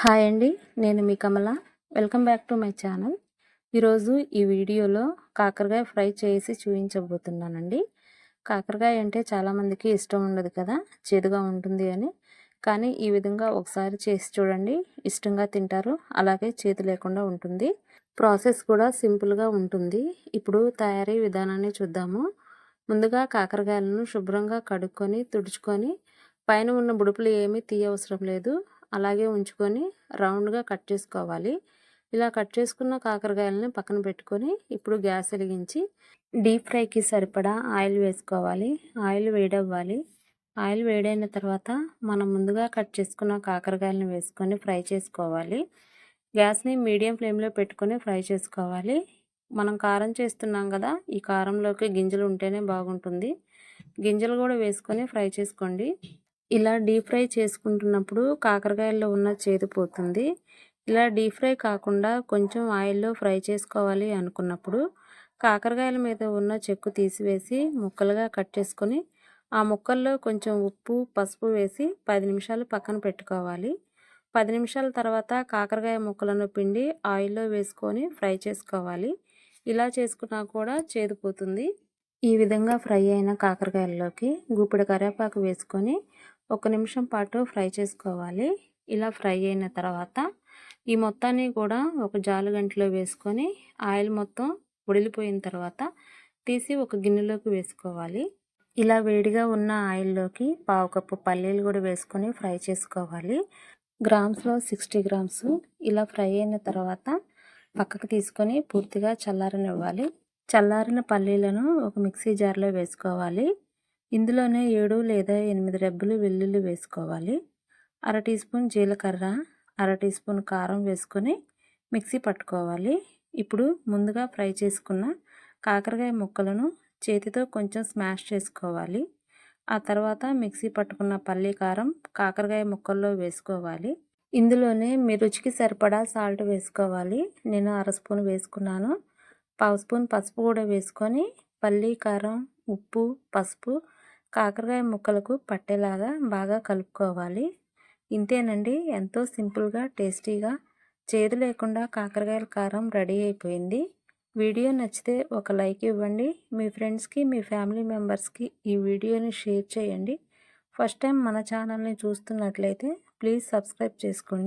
Hi అండి నేను మీ Kamala. Welcome back to my channel. ఈరోజు ఈ వీడియోలో కాకరకాయ ఫ్రై చేసి చూపించబోతున్నానండి. కాకరకాయ అంటే చాలామందికి ఇష్టం ఉండదు కదా చేదుగా ఉంటుంది అని. కానీ ఈ విధంగా ఒకసారి చేసి చూడండి ఇష్టంగా తింటారు. అలాగే చేతి లేకుండా ఉంటుంది. ప్రాసెస్ కూడా సింపుల్గా ఉంటుంది. ఇప్పుడు తయారీ విధానాన్ని చూద్దాము. ముందుగా కాకరకాయలను శుభ్రంగా కడుక్కొని తుడుచుకొని పైన ఉన్న బుడుపులు ఏమీ తీయవసరం లేదు. అలాగే ఉంచుకొని రౌండ్గా కట్ చేసుకోవాలి. ఇలా కట్ చేసుకున్న కాకరకాయలని పక్కన పెట్టుకొని ఇప్పుడు గ్యాస్ వెలిగించి డీప్ ఫ్రైకి సరిపడా ఆయిల్ వేసుకోవాలి. ఆయిల్ వేడవ్వాలి. ఆయిల్ వేడైన తర్వాత మనం ముందుగా కట్ చేసుకున్న కాకరకాయలను వేసుకొని ఫ్రై చేసుకోవాలి. గ్యాస్ని మీడియం ఫ్లేమ్లో పెట్టుకొని ఫ్రై చేసుకోవాలి. మనం కారం చేస్తున్నాం కదా ఈ కారంలోకి గింజలు ఉంటేనే బాగుంటుంది. గింజలు కూడా వేసుకొని ఫ్రై చేసుకోండి. ఇలా డీప్ ఫ్రై చేసుకుంటున్నప్పుడు కాకరకాయల్లో ఉన్న చేదు పోతుంది. ఇలా డీప్ ఫ్రై కాకుండా కొంచెం ఆయిల్లో ఫ్రై చేసుకోవాలి అనుకున్నప్పుడు కాకరకాయల మీద ఉన్న చెక్కు తీసివేసి ముక్కలుగా కట్ చేసుకొని ఆ ముక్కల్లో కొంచెం ఉప్పు పసుపు వేసి పది నిమిషాలు పక్కన పెట్టుకోవాలి. పది నిమిషాల తర్వాత కాకరకాయ ముక్కలను పిండి ఆయిల్లో వేసుకొని ఫ్రై చేసుకోవాలి. ఇలా చేసుకున్నా కూడా చేదుపోతుంది ఈ విధంగా ఫ్రై అయిన కాకరకాయల్లోకి గుప్పిడి కరివేపాకు వేసుకొని ఒక నిమిషం పాటు ఫ్రై చేసుకోవాలి. ఇలా ఫ్రై అయిన తర్వాత ఈ మొత్తాన్ని కూడా ఒక జాలు గంటలో వేసుకొని ఆయిల్ మొత్తం ఉడిలిపోయిన తర్వాత తీసి ఒక గిన్నెలోకి వేసుకోవాలి. ఇలా వేడిగా ఉన్న ఆయిల్లోకి పావు కప్పు పల్లీలు కూడా వేసుకొని ఫ్రై చేసుకోవాలి. గ్రామ్స్లో సిక్స్టీ గ్రామ్స్. ఇలా ఫ్రై అయిన తర్వాత పక్కకు తీసుకొని పూర్తిగా చల్లారనివ్వాలి. చల్లారిన పల్లీలను ఒక మిక్సీ జార్లో వేసుకోవాలి. ఇందులోనే ఏడు లేదా ఎనిమిది రెబ్బలు వెల్లుల్లి వేసుకోవాలి. అర టీ స్పూన్ జీలకర్ర అర టీ స్పూన్ కారం వేసుకొని మిక్సీ పట్టుకోవాలి. ఇప్పుడు ముందుగా ఫ్రై చేసుకున్న కాకరకాయ ముక్కలను చేతితో కొంచెం స్మాష్ చేసుకోవాలి. ఆ తర్వాత మిక్సీ పట్టుకున్న పల్లి కారం కాకరకాయ ముక్కల్లో వేసుకోవాలి. ఇందులోనే మీ రుచికి సరిపడా సాల్ట్ వేసుకోవాలి. నేను అర స్పూన్ వేసుకున్నాను. పావు స్పూన్ పసుపు కూడా వేసుకొని పల్లి కారం ఉప్పు పసుపు కాకరకాయ ముక్కలకు పట్టేలాగా బాగా కలుపుకోవాలి. ఇంతేనండి. ఎంతో సింపుల్గా టేస్టీగా చేదు లేకుండా కాకరకాయల కారం రెడీ అయిపోయింది. వీడియో నచ్చితే ఒక లైక్ ఇవ్వండి. మీ ఫ్రెండ్స్కి మీ ఫ్యామిలీ మెంబర్స్కి ఈ వీడియోని షేర్ చేయండి. ఫస్ట్ టైం మన ఛానల్ని చూస్తున్నట్లయితే ప్లీజ్ సబ్స్క్రైబ్ చేసుకోండి.